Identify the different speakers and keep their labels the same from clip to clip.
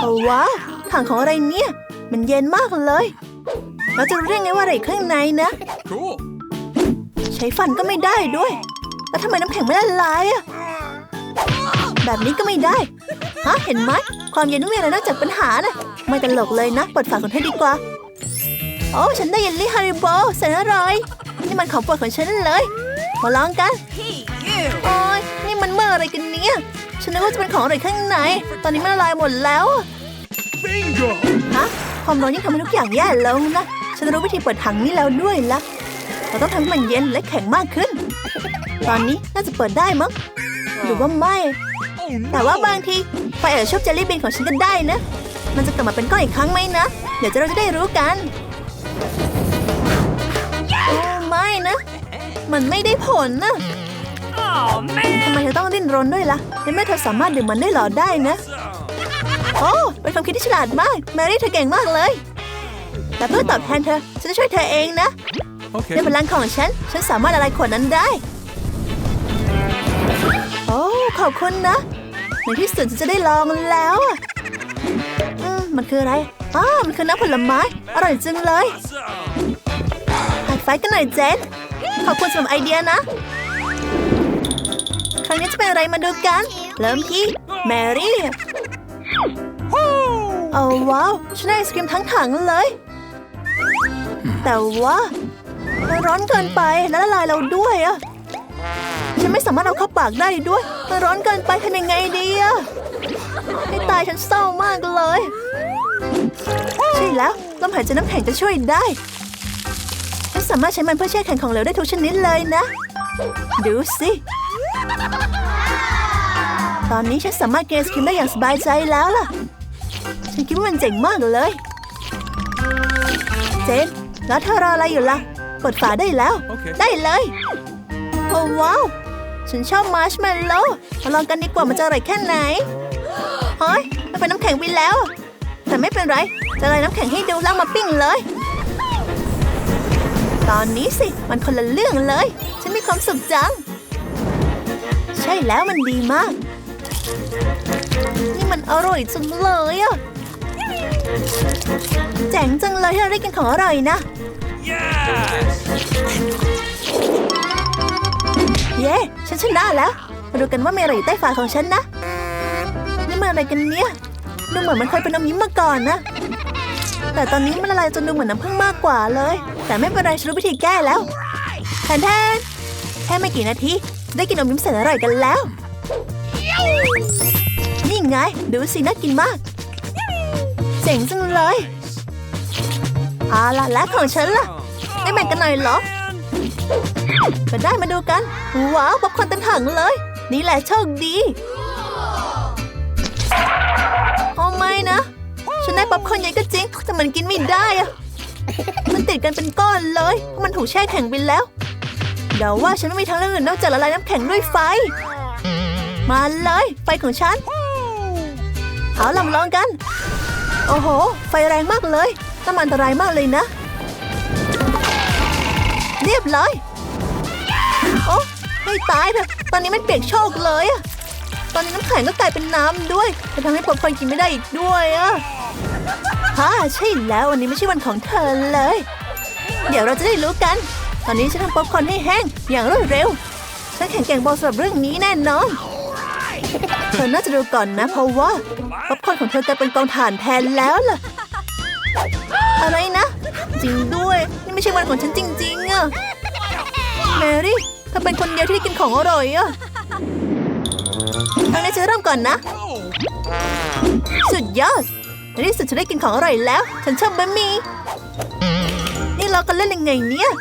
Speaker 1: โอ้ว้าวถังของอะไรเนี่ย มันเย็นมากเลย เราจะรู้ได้ไงว่าอะไรอยู่ข้างในนะ
Speaker 2: Cool.
Speaker 1: ใช้ฟันก็ไม่ได้ด้วย แล้วทำไมน้ำแข็งไม่ละลายอะแบบนี้ก็ไม่ได้ ฮะ เห็นไหม ความเย็นไม่มีอะไรนอกจากปัญหานะไม่ตลกเลยนะเปิดฝาของเธอดีกว่า โอ้ฉันได้เยลลี่ฮาริโบแสนอร่อย นี่มันของโปรดของฉันเลย มาลองกัน โอ้ยนี่มันเมื่ออะไรกันเนี่ย ฉันนึกว่าจะเป็นของอร่อยข้างใน ตอนนี้มันละลายหมดแล้วอะ
Speaker 2: Bingo.
Speaker 1: ฮะความร้อนยิ่งทำให้ทุกอย่างแย่ลงนะ ฉันรู้วิธีเปิดถังนี้แล้วด้วยละเราต้องทำให้มันเย็นและแข็งมากขึ้น ตอนนี้น่าจะเปิดได้มั้งหรือว่าไม่
Speaker 2: Oh
Speaker 1: แต่ว่าบางทีไฟอาจจะชอบเจลลี่บีนของฉันก็ได้นะ มันจะกลับมาเป็นก้อนอีกครั้งไหมนะ เดี๋ยวเราจะได้รู้กันโอ้ไม่นะ มันไม่ได้ผลนะ
Speaker 2: Oh man.
Speaker 1: ทำไมเธอต้องดิ้นรนด้วยล่ะในเมื่อเธอสามารถดื่มมันได้หลอดได้นะ โอ้เป็นความคิดที่ฉลาดมาก แมรี่เธอเก่งมากเลย แต่เพื่อตอบแทนเธอ ฉันจะช่วยเธอเองนะ
Speaker 2: Okay.
Speaker 1: ด้วยพลังของฉัน ฉันสามารถละลายขวดนั้นได้ โอ้ขอบคุณนะ ในที่สุดฉันจะได้ลองแล้วอะอืมมันคืออะไรอ้ามันคือน้ำผลไม้ อร่อยจังเลยหัดไฟกันหน่อยเจนขอบคุณสำหรับไอเดียนะค รั้งนี้จะเป็นอะไรมาดูกัน เริ่มที่แมรี่โอ้ว้าวฉันได้ไอศกรีมทั้งถังเลย แต่ว่ามันร้อนเกินไปและละลายเราด้วยอะฉันไม่สามารถเอาเข้าปากได้ด้วย มันร้อนเกินไปทำยังไงดีอะให้ตายฉันเศร้ามากเลย ใช่แล้วลมหายใจน้ำแข็งจะช่วยได้ ฉันสามารถใช้มันเพื่อแช่แข็งของเหลวได้ทุกชนิดเลยนะ ดูสิ ตอนนี้ฉันสามารถกินไอศครีมได้อย่างสบายใจแล้วล่ะ ฉันคิดว่ามันเจ๋งมากเลย เจนแล้วเธอรออะไรอยู่ล่ะเปิดฝาได้แล้ว
Speaker 2: โอเค
Speaker 1: ได้เลยโอ้ว้าว ฉันชอบมาร์ชเมลโล่มาลองกันดีกว่ามันจะอร่อยแค่ไหนเฮ้ยมันเป็นน้ำแข็งไปแล้ว แต่ไม่เป็นไร จะเลยน้ำแข็งให้ดูแล้วมาปิ้งเลย ตอนนี้สิ มันคนละเรื่องเลย ฉันมีความสุขจัง ใช่แล้วมันดีมาก นี่มันอร่อยจังเลยอะเจ๋งจังเลยที่เราได้กินของอร่อยนะ
Speaker 2: Yes.
Speaker 1: เย้ฉันชนะแล้ว มาดูกันว่ามีอะไรอยู่ใต้ฝาของฉันนะ นี่มันอะไรกันเนี่ย ดูเหมือนมันเคยเป็นน้ำยิ้มมาก่อนนะ แต่ตอนนี้มันละลายจนดูเหมือนน้ำผึ้งมากกว่าเลย แต่ไม่เป็นไรฉันรู้วิธีแก้แล้วแทนแทนแค่ไม่กี่นาที ได้กินนมยิ้มแสนอร่อยกันแล้ว นี่ไง ดูสิน่ากินมาก เจ๋งจังเลยเอาล่ะและของฉันล่ะไม่แบ่งกันหน่อยเหรอก็ได้มาดูกัน ว้าวป๊อปคอนเต็มถังเลย นี่แหละโชคดีโอ้ไม่นะ ฉันได้ป๊อปคอนใหญ่ก็จริง แต่มันกินไม่ได้อะมันติดกันเป็นก้อนเลยเพราะมันถูกแช่แข็งไปแล้ว เดาว่าฉันไม่มีทางเลือกอื่นนอกจากละลายน้ำแข็งด้วยไฟ มาเลย ไฟของฉัน เอาลำลองกัน โอ้โห ไฟแรงมากเลยน้ำมันอันตรายมากเลยนะ เรียบร้อยโอ้ให้ตายเถอะตอนนี้มันเปียกโชกเลยอะตอนนี้น้ำแข็งก็กลายเป็นน้ำด้วยจะทำให้ป๊อปคนกินไม่ได้อีกด้วยอะฮ่าใช่แล้ววันนี้ไม่ใช่วันของเธอเลย เดี๋ยวเราจะได้รู้กัน ตอนนี้ฉันทำป๊อปคอร์นให้แห้งอย่างรวดเร็ว ฉันแข็งแกร่งพอสำหรับเรื่องนี้แน่นอนเธอน่าจะดูก่อนนะ เพราะว่าป๊อปคอร์นของเธอกลายเป็นกองถ่านแทนแล้วล่ะ อะไรนะ จริงด้วย นี่ไม่ใช่วันของฉันจริงๆอะแมรี่เธอเป็นคนเดียวที่ได้กินของอร่อยอะทางนี้ฉันเริ่มก่อนนะ สุดยอดในที่สุดฉันได้กินของอร่อยแล้ว ฉันชอบบะหมี่นี่เรากันเล่นยังไงเนี่ย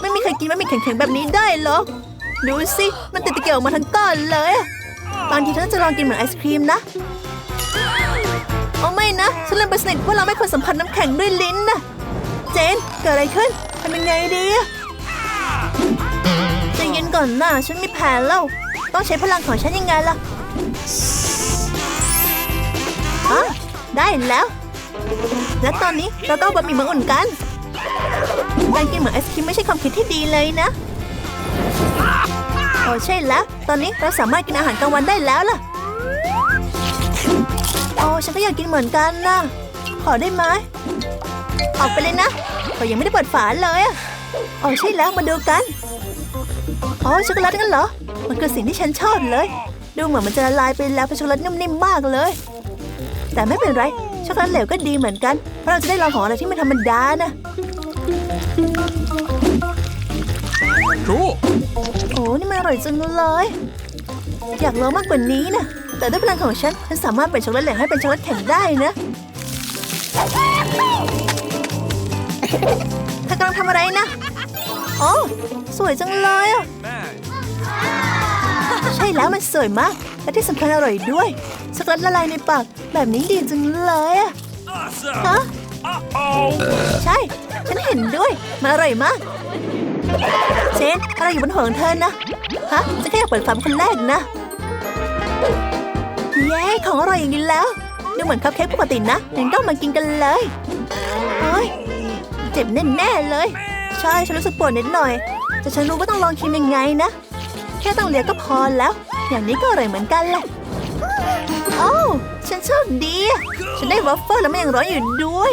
Speaker 1: ไม่มีใครกินบะหมี่แข็งๆแบบนี้ได้หรอกดูสิ มันติดตะเกียบออกมาทั้งก้อนเลยอะบางทีฉันจะลองกินเหมือนไอศครีมนะโอ้ไม่นะ ฉันลืมไปสนิทว่าเราไม่ควรสัมผัสน้ำแข็งด้วยลิ้นนะเจน เกิดอะไรขึ้นทำยังไงดีจะเย็นก่อนนะฉันมีแผนแล้ว ต้องใช้พลังของฉันยังไงล่ะฮะได้แล้ว และตอนนี้เราก็เอาบะหมี่มาอุ่นกัน การกินเหมือนไอศครีมไม่ใช่ความคิดที่ดีเลยนะโอ้ใช่แล้ว ตอนนี้เราสามารถกินอาหารกลางวันได้แล้วล่ะ โอ้ฉันก็อยากกินเหมือนกันนะขอได้ไหมออกไปเลยนะเขายังไม่ได้เปิดฝาเลยอะอ๋อใช่แล้วมาดูกันอ๋อช็อกโกแลตกันเหรอ มันคือสิ่งที่ฉันชอบเลย ดูเหมือนมันจะละลายไปแล้วเพราะช็อกโกแลตนิ่มๆมากเลย แต่ไม่เป็นไรช็อกโกแลตเหลวก็ดีเหมือนกันเพราะเราจะได้ลองของอะไรที่ไม่ธรรมดานะ
Speaker 2: Cool.
Speaker 1: โอ้นี่มันอร่อยจังเลย อยากลองมากกว่านี้นะ แต่ด้วยพลังของฉัน ฉันสามารถเปลี่ยนช็อกโกแลตเหลวให้เป็นช็อกโกแลตแข็งได้นะเธอกำลังทำอะไรนะ โอ้สวยจังเลยอะ
Speaker 2: Man.
Speaker 1: ใช่แล้วมันสวยมาก และที่สำคัญอร่อยด้วยช็อกโกแลตละลายในปาก แบบนี้ดีจังเลยอะ
Speaker 2: Awesome.
Speaker 1: ฮะ
Speaker 2: Uh-oh.
Speaker 1: ใช่ ฉันเห็นด้วยมันอร่อยมาก เชนอะไรอยู่บนหัวของเธอนะ ฮะฉันแค่อยากเปิดฝาเป็นคนแรกนะ เย้ ของอร่อยอย่างนี้แล้ว ดูเหมือนคัพเค้กปกตินะงั้นก็มากินกันเลยเฮ้ยเจ็บแน่ๆเลย ใช่ฉันรู้สึกปวดนิดหน่อย แต่ฉันรู้ว่าต้องลองชิมยังไงนะ แค่ต้องเลียก็พอแล้ว อย่างนี้ก็อร่อยเหมือนกันแหละโอ้าฉันโชคดี ฉันได้วัฟเฟิลแล้วมันยังร้อนอยู่ด้วย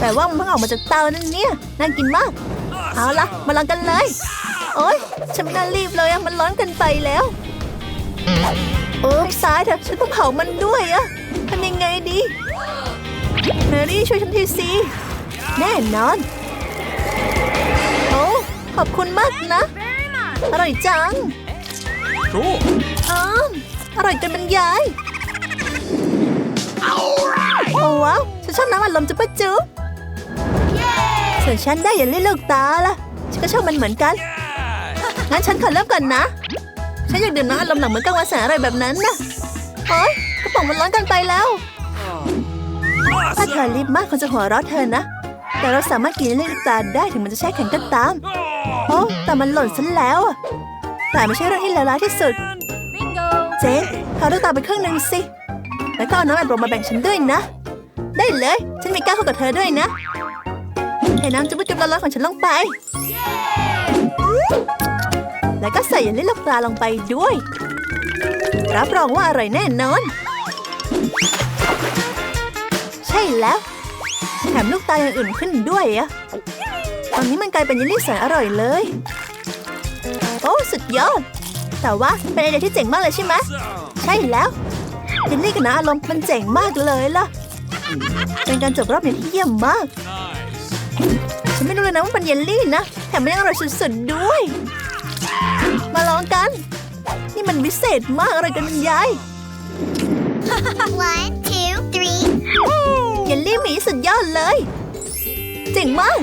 Speaker 1: แต่ว่ามันเพิ่งออกมาจากเตานั่นเนี่ยน่ากินมาก เอาละมาลองกันเลย โอ๊ยฉันไม่น่ารีบเลยอะมันร้อนเกันไปแล้วโอ้สายเถอะฉันต้องเผามันด้วยอะทำยังไงดีแมรี่ช่วยฉันทีสิแน่นอนโอ้ขอบคุณมากนะ อร่อยจัง
Speaker 2: Cool.
Speaker 1: อ๋ออร่อยจนบรรยายโอ้ว้าวฉันชอบน้ำอัดลมจุ๊บปะจุ๊บ ส่วนฉันได้อย่าเล่นลูกตาล่ะฉันก็ชอบมันเหมือนกัน
Speaker 2: Yeah.
Speaker 1: งั้นฉันขอเริ่มก่อนนะ ฉันอยากดื่มน้ำอัดลมหนังเหมือนกลางวันแสงอะไรแบบนั้นนะโอ๊ยกระป๋องมันร้อนเกันไปแล้ว ถ้าเธอ
Speaker 2: Awesome.
Speaker 1: รีบมากคนจะหัวเราะเธอนะ แต่เราสามารถกินเล่นลูกตาได้ถึงมันจะแช่แข็งก็ตาม
Speaker 2: Oh.
Speaker 1: โอ้แต่มันหล่นซะแล้วอะแต่ไม่ใช่เรื่องที่เลวร้ายที่สุด เจ๊เอาลูกตาไปครึ่งหนึ่งสิ แล้วก็เอาน้ำอัดลมมาแบ่งฉันด้วยนะ ได้เลย ฉันมีก้าวเข้ากับเธอด้วยนะ เทน้ำจุ๊บจุ๊บร้อนๆของฉันลงไป แล้วก็ใส่เยลลี่ลูกตาลงไปด้วย รับรองว่าอร่อยแน่นอน ใช่แล้ว แถมลูกตาอยังอื่นขึ้นด้วยอะตอนนี้มันกลายเป็นเยลลี่แสนอร่อยเลย โอ้สุดยอด แต่ว่าเป็นไอเดียที่เจ๋งมากเลยใช่ไหมใช่แล้วเยลลี่กับน้ำอารมณ์มันเจ๋งมากเลยล่ะเป็นการจบรอบนี้ที่เยี่ยมมาก ฉันไม่รู้เลยนะว่าเป็นเยลลี่นะ แถมมันยังอร่อยสุดๆด้วย มาลองกัน นี่มันวิเศษมากอะไรกันบรรยาย
Speaker 3: One, two, three.
Speaker 1: เยลลี่หมีสุดยอดเลย เจ๋งมาก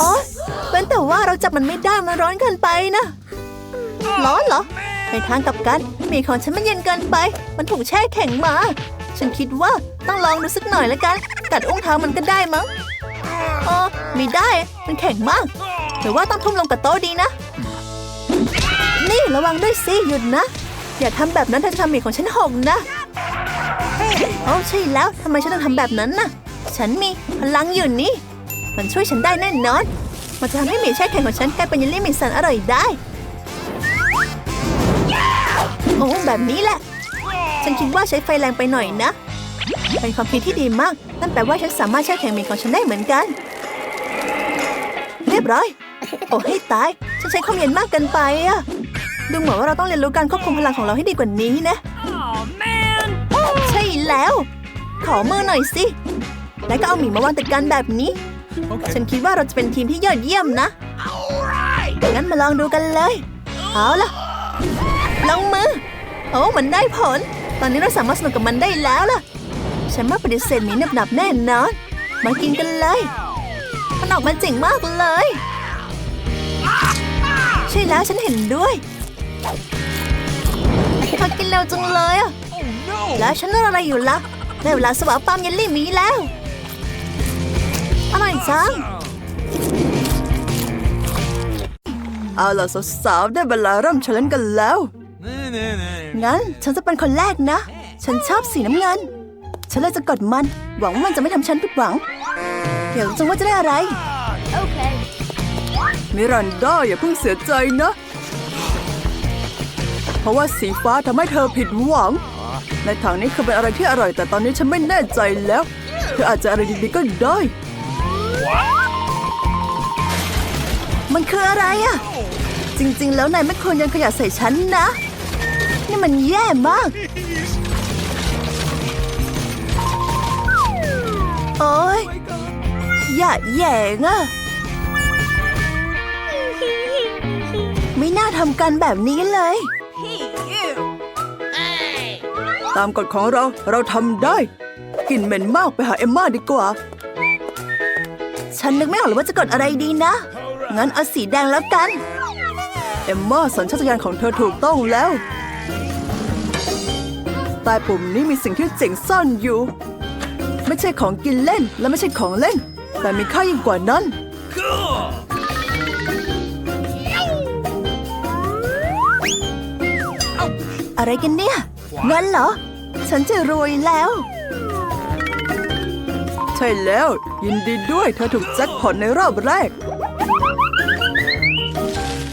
Speaker 1: อ๋อเป็นแต่ว่าเราจับมันไม่ได้มันร้อนเกินไปนะ ร้อนเหรอ ในทางกลับกันหมีของฉันมันเย็นเกินไป มันถูกแช่แข็งมา ฉันคิดว่าต้องลองดูสักหน่อยแล้วกัน กัดอุ้งเท้ามันก็ได้มั้งอ๋อไม่ได้ มันแข็งมากหรือว่าต้องทุ่มลงกับโต๊ะดีนะ นี่ระวังด้วยสิหยุดนะ อย่าทำแบบนั้นเธอจะทำหมีของฉันหกนะโอ้ใช่แล้วทำไมฉันต้องทำแบบนั้นน่ะ ฉันมีพลังอยู่นี่ มันช่วยฉันได้แน่นอน มันจะทำให้หมี่แช่แข็งของฉันกลายเป็นเยลลี่หมี่สันอร่อยได้โอ้แบบนี้แหละ ฉันคิดว่าใช้ไฟแรงไปหน่อยนะ เป็นความคิดที่ดีมาก นั่นแปลว่าฉันสามารถแช่แข็งหมี่ของฉันได้เหมือนกัน เรียบร้อย โอ้ให้ตาย ฉันใช้ความเย็นมากเกินไปอะดูเหมือนว่าเราต้องเรียนรู้การควบคุมพลังของเราให้ดีกว่านี้นะ
Speaker 2: Oh man.
Speaker 1: ใช่แล้ว ขอมือหน่อยสิ แล้วก็เอาหมีมาวางติดกันแบบนี้
Speaker 2: Okay.
Speaker 1: ฉันคิดว่าเราจะเป็นทีมที่ยอดเยี่ยมนะ งั้นมาลองดูกันเลย เอาล่ะ ลงมือ โอ้มันได้ผล ตอนนี้เราสามารถสนุกกับมันได้แล้วล่ะ ฉันไม่ปฏิเสธหมีหนับๆแน่นอน มากินกันเลยมันออกมาเจ๋งมากเลย ใช่แล้วฉันเห็นด้วยมากินเร็วจังเลยอะ
Speaker 2: Oh no.
Speaker 1: แล้วฉันรออะไรอยู่ล่ะได้เวลาสวาปามเยลลี่หมีแล้วอร่อยจังเอาล่ะสาวๆได้เวลาเริ่มเชลเลนกันแล้ว
Speaker 2: Nah, nah, nah.
Speaker 1: งั้นฉันจะเป็นคนแรกนะ ฉันชอบสีน้ำเงิน ฉันเลยจะกดมัน หวังว่ามันจะไม่ทำฉันผิดหวัง เดี๋ยวจังว่าจะได้อะไร
Speaker 3: Okay.
Speaker 1: มิรันดาอย่าเพิ่งเสียใจนะ เพราะว่าสีฟ้าทำให้เธอผิดหวัง
Speaker 4: ในถังนี้คือเป็นอะไรที่อร่อย แต่ตอนนี้ฉันไม่แน่ใจแล้ว เธออาจจะอะไรดีๆก็ได้
Speaker 1: มันคืออะไรอะ จริงๆ แล้วนายไม่ควรโยนขยะใส่ฉันนะ นี่มันแย่มาก โอ๊ยอย่าแย่งอะไม่น่าทำกันแบบนี้เลย
Speaker 4: ตามกฎของเราเราทำได้ กลิ่นเหม็นมากไปหาเอมมาดีกว่า
Speaker 1: ฉันนึกไม่ออกเลยว่าจะกดอะไรดีนะ งั้นเอาสีแดงแล้วกัน
Speaker 4: เอมมาสัญชาตญาณของเธอถูกต้องแล้วใต้ปุ่มนี้มีสิ่งที่เจ๋งซ่อนอยู่ ไม่ใช่ของกินเล่นและไม่ใช่ของเล่น แต่มีค่ายิ่งกว่านั้น
Speaker 2: Cool.
Speaker 1: อะไรกันเนี่ยงั้นเหรอ ฉันจะรวยแล้ว
Speaker 4: ใช่แล้ว ยินดีด้วยเธอถูกแจ็คพอตในรอบแรก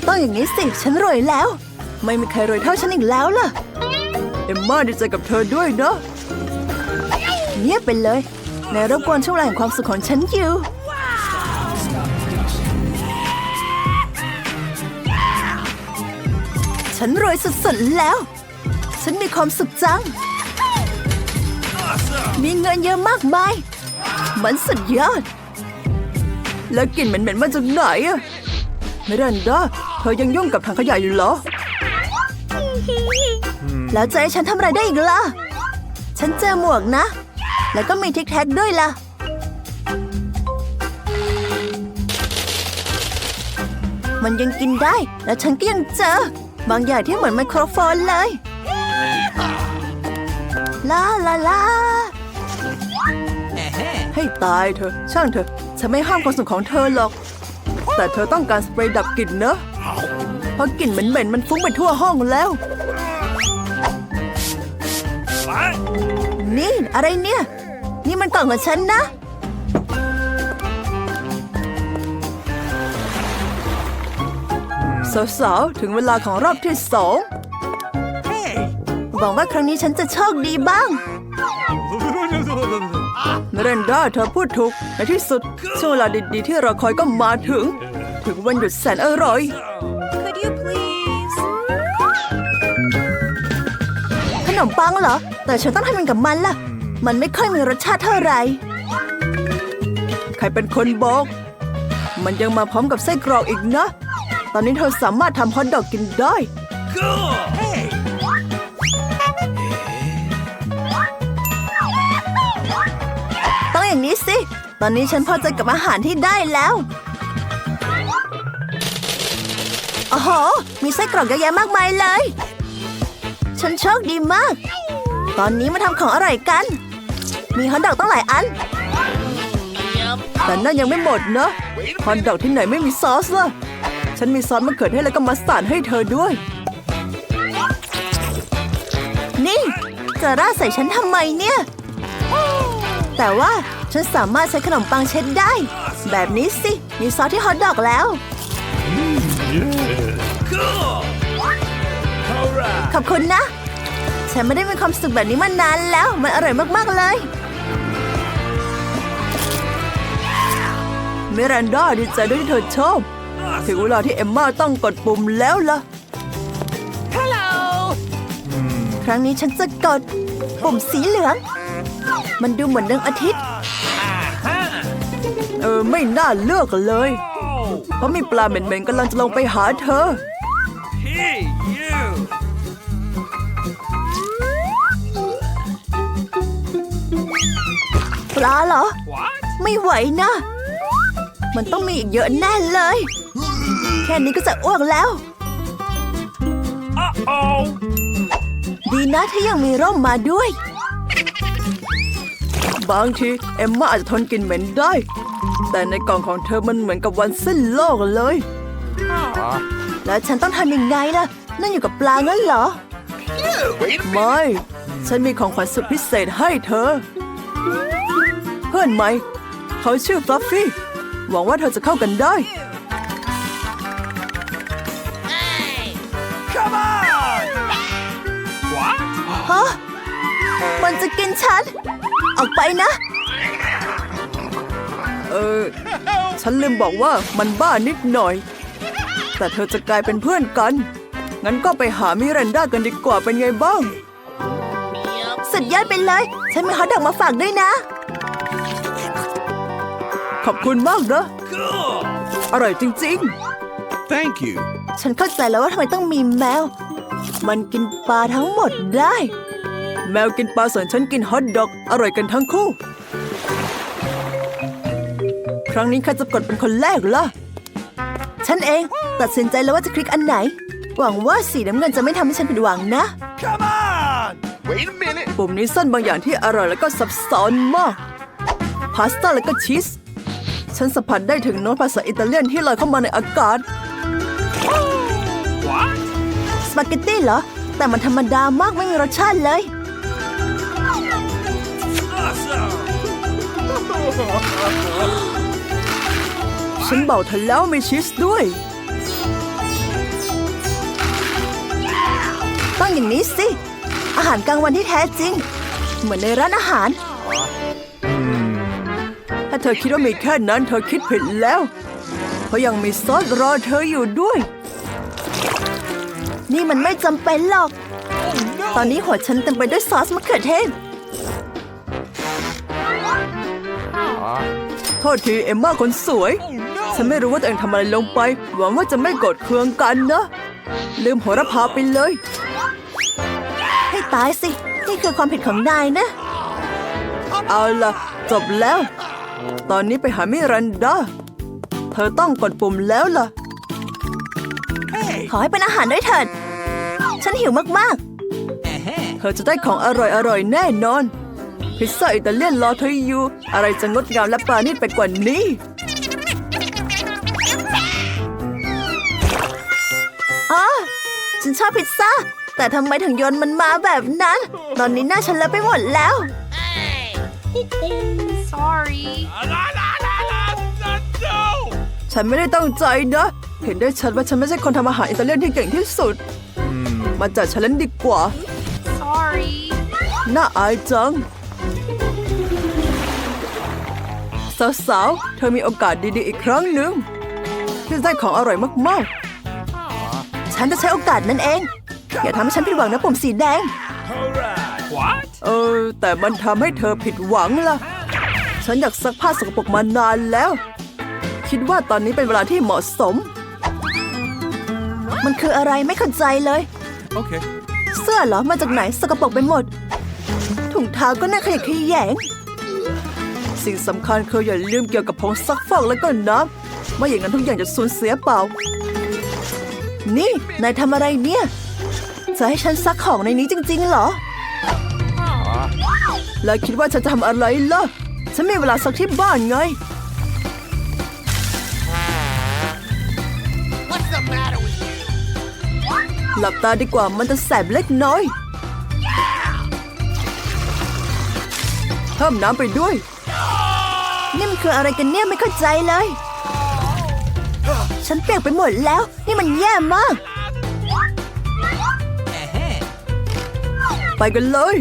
Speaker 1: ต้องอย่างนี้สิ ฉันรวยแล้ว
Speaker 4: ไม่มีใครรวยเท่าฉันอีกแล้วล่ะ เอมม่าดีใจกับเธอด้วยเนาะ
Speaker 1: เงียบไปเลยในรบกวนช่วงเวลาแห่งความสุขของฉันอยู่ ฉันรวยสุดๆแล้ว ฉันมีความสุขจัง มีเงินเยอะมากมาย มันสุดยอด
Speaker 4: แล้วกลิ่นเหม็นๆมาจากไหนอะเมรันดาเธอยังยุ่งกับถังขยะอยู่เหรอ
Speaker 1: แล้วจะให้ฉันทำอะไรได้อีกล่ะ ฉันเจอหมวกนะ แล้วก็มีทิกแท็กด้วยล่ะ มันยังกินได้ และฉันก็ยังเจอ บางอย่างที่เหมือนไมโครโฟนเลย ลาลาลา
Speaker 4: ให้ตายเธอะช่างเถอะฉันไม่ห้ามความสุขของเธอหรอก แต่เธอต้องการสเปรย์ดับกลิ่นเนอะเพราะกลิ่นเหม็นๆมันฟุ้งไปทั่วห้องแล้ว
Speaker 2: What?
Speaker 1: นี่ อะไรเนี่ย นี่มันกล่องของฉันนะ
Speaker 4: สาวๆ ถึงเวลาของรอบที่สอง
Speaker 2: Hey.
Speaker 1: หวังว่าครั้งนี้ฉันจะโชคดีบ้าง
Speaker 4: เมรันดาเธอพูดถูก ในที่สุดช่วงเวลาดีๆ ที่เราคอยก็มาถึง ถึงวันหยุดแสนอร่อย
Speaker 2: Could you please?
Speaker 1: ขนมปังเหรอ แต่ฉันต้องทำยังไงกับมันล่ะ มันไม่ค่อยมีรสชาติเท่าไหร่
Speaker 4: ใครเป็นคนบอก มันยังมาพร้อมกับไส้กรอกอีกนะ ตอนนี้เธอสามารถทำฮอทดอกกินได้
Speaker 2: Cool. Hey.
Speaker 1: ต้องอย่างนี้สิ ตอนนี้ฉันพอใจกับอาหารที่ได้แล้วโอ้โห มีไส้กรอกเยอะแยะมากมายเลย ฉันโชคดีมาก ตอนนี้มาทำของอร่อยกัน มีฮอทดอกตั้งหลายอัน
Speaker 4: แต่นั่นยังไม่หมดนะฮอทดอกที่ไหนไม่มีซอสล่ะ ฉันมีซอสมะเขือเทศแล้วก็มัสตาร์ดให้เธอด้วย
Speaker 1: นี่จะราดใส่ฉันทำไมเนี่ย แต่ว่าฉันสามารถใช้ขนมปังเช็ดได้ แบบนี้สิ มีซอสที่ฮอทดอกแล้ว
Speaker 2: Cool. All right.
Speaker 1: ขอบคุณนะ ฉันไม่ได้มีความสุขแบบนี้มานานแล้ว มันอร่อยมาก ๆ เลย
Speaker 4: เมรันดาดีใจด้วยที่เธอชอบถึงเวลาที่เอมม่าต้องกดปุ่มแล้วล่ะ
Speaker 2: Hello.
Speaker 1: ครั้งนี้ฉันจะกดปุ่มสีเหลือง มันดูเหมือนดวงอาทิตย์
Speaker 2: Uh-huh.
Speaker 4: เออ ไม่น่าเลือกเลย
Speaker 2: Oh.
Speaker 4: เพราะมีปลาเหม็นๆกำลังจะลงไปหาเธอ
Speaker 2: Hey, you.
Speaker 1: ปลาเหรอ
Speaker 2: What?
Speaker 1: ไม่ไหวนะ มันต้องมีอีกเยอะแน่เลย แค่นี้ก็จะอ้วกแล้ว
Speaker 2: Uh-oh.
Speaker 1: ดีนะที่ยังมีร่มมาด้วย
Speaker 4: บางทีเอมม่าอาจจะทนกลิ่นเหม็นได้ แต่ในกล่องของเธอมันเหมือนกับวันสิ้นโลกเลย
Speaker 1: แล้วฉันต้องทำยังไงล่ะ นั่นอยู่กับปลางั้นเหรอ
Speaker 4: ไม่ ฉันมีของขวัญสุดพิเศษให้เธอ เพื่อนไหม เขาชื่อฟลัฟฟี่ หวังว่าเธอจะเข้ากันได้
Speaker 2: Come on. What?
Speaker 1: ฮะ
Speaker 2: มันจะกินฉัน ออกไปนะ
Speaker 1: เออ ฉันลืมบอกว่ามันบ้านิดหน่อย แต่เธอจะกลายเป็นเพื่อนกัน งั้นก็ไปหามิรันดากันดีกว่าเป็นไงบ้าง
Speaker 2: สุดยอดไปเลย ฉันมีฮอทดอกมาฝากด้วยนะ
Speaker 1: ขอบคุณมากนะ
Speaker 4: Cool.
Speaker 1: อร่อยจริง
Speaker 4: Thank you.
Speaker 2: ฉันเข้าใจแล้วว่าทำไมต้องมีแมว มันกินปลาทั้งหมดได้
Speaker 1: ๆแมวกินปลาส่วนฉันกินฮอทดอก อร่อยกันทั้งคู่ ครั้งนี้ใครจะกดเป็นคนแรกล่ะ
Speaker 2: ฉันเองตัดสินใจแล้วว่าจะคลิกอันไหน หวังว่าสีน้ำเงินจะไม่ทำให้ฉันผิดหวังนะ
Speaker 4: Come on. Wait a minute.
Speaker 1: ปุ่มนี้ซ่อนบางอย่างที่อร่อยแล้วก็ซับซ้อนมาก พาสต้าแล้วก็ชีส ฉันสัมผัสได้ถึงโน้ตภาษาอิตาเลียนที่ลอยเข้ามาในอากาศ
Speaker 4: What?
Speaker 2: สปาเกตตี้เหรอ แต่มันธรรมดามากไม่มีรสชาติเลย
Speaker 4: Awesome.
Speaker 1: ฉันบอกเธอแล้วมีชีสด้วย
Speaker 2: ต้องอย่างนี้สิ อาหารกลางวันที่แท้จริง เหมือนในร้านอาหาร
Speaker 1: ถ้าเธอคิดว่ามีแค่นั้นเธอคิดผิดแล้ว เพราะยังมีซอสรอเธออยู่ด้วย
Speaker 2: นี่มันไม่จำเป็นหรอก ตอนนี้หัวฉันเต็มไปด้วยซอสมะเขือเทศ
Speaker 1: โทษทีเอมม่าคนสวย ฉันไม่รู้ว่าตัวเองทำอะไรลงไป หวังว่าจะไม่โกรธเคืองกันนะ ลืมโหระพาไปเลย
Speaker 2: ให้ตายสิ นี่คือความผิดของนายนะ
Speaker 1: เอาล่ะ จบแล้ว ตอนนี้ไปหามิรันดา เธอต้องกดปุ่มแล้วล่ะ
Speaker 4: Hey.
Speaker 2: ขอให้เป็นอาหารด้วยเถิด ฉันหิวมาก
Speaker 1: เธอจะได้ของอร่อยอร่อยๆแน่นอน พิซซ่าอิตาเลียนรอเธออยู่ อะไรจะงดงามและปราณีตไปกว่านี้
Speaker 2: ๆอ๋อ ฉันชอบพิซซ่า แต่ทำไมถึงโยนมันมาแบบนั้น ตอนนี้หน้าฉันเลอะไปหมดแล้ว
Speaker 3: Sorry.
Speaker 4: La, la, la, la, la, no.
Speaker 1: ฉันไม่ได้ตั้งใจนะ เห็นได้ชัดว่าฉันไม่ใช่คนทำอาหารอิตาเลียนที่เก่งที่สุด มาจัดฉันเล่นดีกว่า
Speaker 3: Sorry.
Speaker 1: น่าอายจัง สาวๆ เธอมีโอกาสดีๆ อีกครั้งหนึ่งที่จะได้ของอร่อยมาก
Speaker 2: ฉันจะใช้โอกาสนั้นเอง อย่าทำให้ฉันผิดหวังนะปุ่มสีแดง
Speaker 4: Alright. What?
Speaker 1: ๆเออ แต่มันทำให้เธอผิดหวังล่ะ ฉันอยากซักผ้าสกปรกมานานแล้ว คิดว่าตอนนี้เป็นเวลาที่เหมาะสม
Speaker 2: มันคืออะไรไม่เข้าใจเลย
Speaker 4: Okay.
Speaker 2: เสื้อเหรอมาจากไหนสกปรกไปหมด ถุงเท้าก็น่าขยะแขยง
Speaker 1: สิ่งสำคัญคืออย่าลืมเกี่ยวกับผงซักฟอกแล้วก็น้ำไม่อย่างนั้นทุกอย่างจะสูญเสียเปล่า
Speaker 2: นี่นายทำอะไรเนี่ย จะให้ฉันซักของในนี้จริง ๆ เหรอ
Speaker 1: แล้วคิดว่าฉันจะทำอะไรล่ะ ฉันมีเวลาซักที่บ้านไง
Speaker 4: What's the matter with you?
Speaker 1: หลับตาดีกว่ามันจะแสบเล็กน้อยเพิ่มน้ำไปด้วย
Speaker 2: นี่มันคืออะไรกันเนี่ยไม่เข้าใจเลย ฉันเปียกไปหมดแล้ว นี่มันแย่มาก
Speaker 1: ไปกันเลย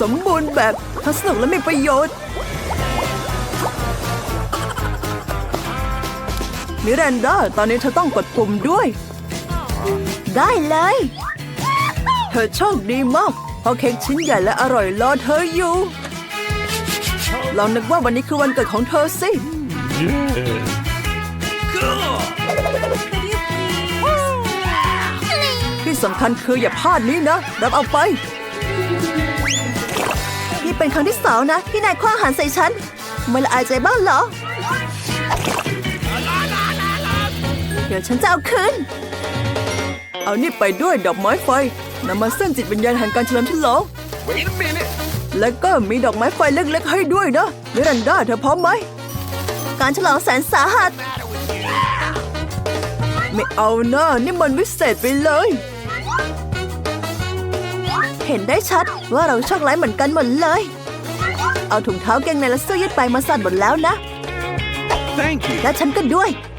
Speaker 1: สมบูรณ์แบบทั้งสนุกและมีประโยชน์ มิรันดา ตอนนี้เธอต้องกดปุ่มด้วย
Speaker 2: ได้เลย
Speaker 1: เธอโชคดีมาก เพราะเค้กชิ้นใหญ่และอร่อยรอเธออยู่ลองนึกว่าวันนี้คือวันเกิดของเธอสิ
Speaker 4: Cool.
Speaker 1: ที่สำคัญคืออย่าพลาดนี้นะ รับเอาไป
Speaker 2: นี่ เป็นครั้งที่สองนะที่นายคว้างอาหารใส่ฉัน ไม่ละอายใจบ้างเหรอ เดี๋ยวฉันจะเอาคืน
Speaker 1: เอานี่ไปด้วยดอกไม้ไฟนำมาเส้นจิตวิญญาณแห่งการเฉลิมฉลอง
Speaker 4: Wait a minute.
Speaker 1: และก็มีดอกไม้ไฟเล็กๆให้ด้วยนะมิรันดาเธอพร้อมไหม
Speaker 2: การฉลองแสนสาหัส
Speaker 1: ไม่เอานะนี่มันวิเศษไปเลย
Speaker 2: เห็นได้ชัดว่าเราโชคร้ายเหมือนกันหมดเลย เอาถุงเท้าเกงในและเสื้อยืดไปมาสั่นหมดแล้วนะ
Speaker 4: Thank you.
Speaker 2: และฉันก็ด้วย
Speaker 3: Oh,